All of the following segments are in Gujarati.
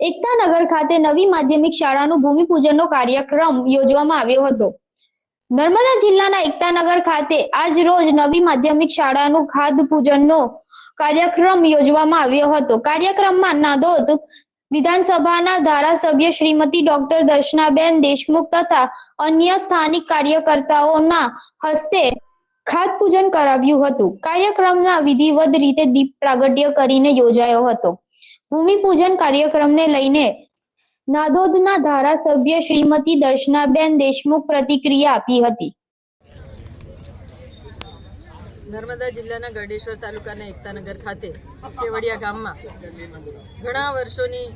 એકતાનગર ખાતે નવી માધ્યમિક શાળાનું ભૂમિપૂજનનો કાર્યક્રમ યોજવામાં આવ્યો હતો. નર્મદા જિલ્લાના એકતાનગર ખાતે આજ રોજ નવી માધ્યમિક શાળાનું ખાતપૂજનનો કાર્યક્રમ યોજવામાં આવ્યો હતો. કાર્યક્રમમાં નાદોદ વિધાનસભાના ધારાસભ્ય શ્રીમતી ડોક્ટર દર્શનાબેન દેશમુખ તથા અન્ય સ્થાનિક કાર્યકર્તાઓના હસ્તે ખાતપૂજન કરાવ્યું હતું. કાર્યક્રમના વિધિવત રીતે દીપ પ્રાગટ્ય કરીને યોજાયો હતો. ભૂમિપૂજન કાર્યક્રમને લઈને નાદોદના ધારાસભ્ય શ્રીમતી દર્શનાબેન દેશમુખ પ્રતિક્રિયા આપી હતી. નર્મદા જિલ્લાના ગરડેશ્વર તાલુકાના એકતાનગર ખાતે કેવડિયા ગામમાં ઘણા વર્ષોની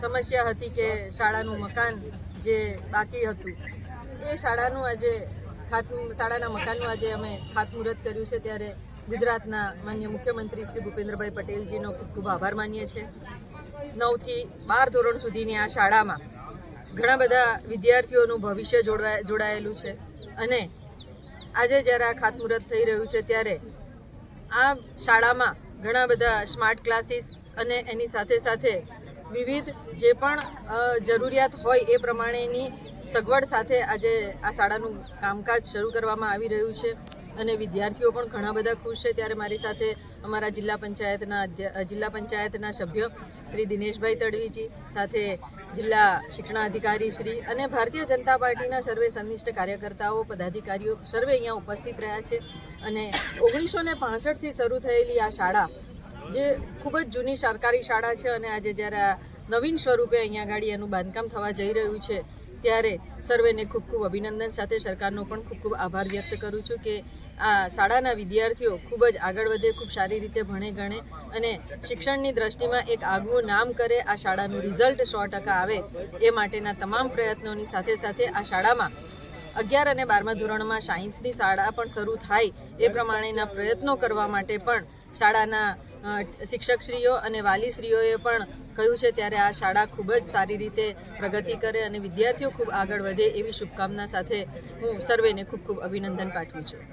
સમસ્યા હતી કે શાળાનું મકાન જે બાકી હતું, એ શાળાનું આજે ખાત શાળાના મકાનનું આજે અમે ખાતમુહૂર્ત કર્યું છે ત્યારે ગુજરાતના માન્ય મુખ્યમંત્રી શ્રી ભૂપેન્દ્રભાઈ પટેલજીનો ખૂબ ખૂબ આભાર માનીએ છીએ. નવથી બાર ધોરણ સુધીની આ શાળામાં ઘણા બધા વિદ્યાર્થીઓનું ભવિષ્ય જોડવા જોડાયેલું છે અને આજે જ્યારે આ ખાતમુહૂર્ત થઈ રહ્યું છે ત્યારે આ શાળામાં ઘણા બધા સ્માર્ટ ક્લાસીસ અને એની સાથે સાથે વિવિધ જે પણ જરૂરિયાત હોય એ પ્રમાણેની સગવડ સાથે આજે આ શાળાનું કામકાજ શરૂ કરવામાં આવી રહ્યું છે અને વિદ્યાર્થીઓ પણ ઘણા બધા ખુશ છે. ત્યારે મારી સાથે અમારા જિલ્લા પંચાયતના જિલ્લા પંચાયતના સભ્ય શ્રી દિનેશભાઈ તડવીજી, સાથે જિલ્લા શિક્ષણાધિકારી શ્રી અને ભારતીય જનતા પાર્ટીના સર્વે સંનિષ્ઠ કાર્યકર્તાઓ, પદાધિકારીઓ સર્વે અહીંયા ઉપસ્થિત રહ્યા છે અને ઓગણીસો ને પાસઠથી શરૂ થયેલી આ શાળા જે ખૂબ જ જૂની સરકારી શાળા છે અને આજે જ્યારે નવીન સ્વરૂપે અહીંયા આગળ એનું બાંધકામ થવા જઈ રહ્યું છે ત્યારે સર્વેને ખૂબ ખૂબ અભિનંદન સાથે સરકારનો પણ ખૂબ ખૂબ આભાર વ્યક્ત કરું છું કે આ શાળાના વિદ્યાર્થીઓ ખૂબ જ આગળ વધે, ખૂબ સારી રીતે ભણે ગણે અને શિક્ષણની દ્રષ્ટિમાં એક આગવું નામ કરે, આ શાળાનું રિઝલ્ટ સો ટકા આવે એ માટેના તમામ પ્રયત્નોની સાથે સાથે આ શાળામાં અગિયાર અને બારમા ધોરણમાં સાયન્સની શાળા પણ શરૂ થાય એ પ્રમાણેના પ્રયત્નો કરવા માટે પણ શાળાના શિક્ષકશ્રીઓ અને વાલીશ્રીઓએ પણ કહ્યું છે, ત્યારે આ શાળા ખૂબ જ સારી રીતે પ્રગતિ કરે અને વિદ્યાર્થીઓ ખૂબ આગળ વધે એવી શુભકામના સાથે હું સર્વેને ખૂબ ખૂબ અભિનંદન પાઠવું છું.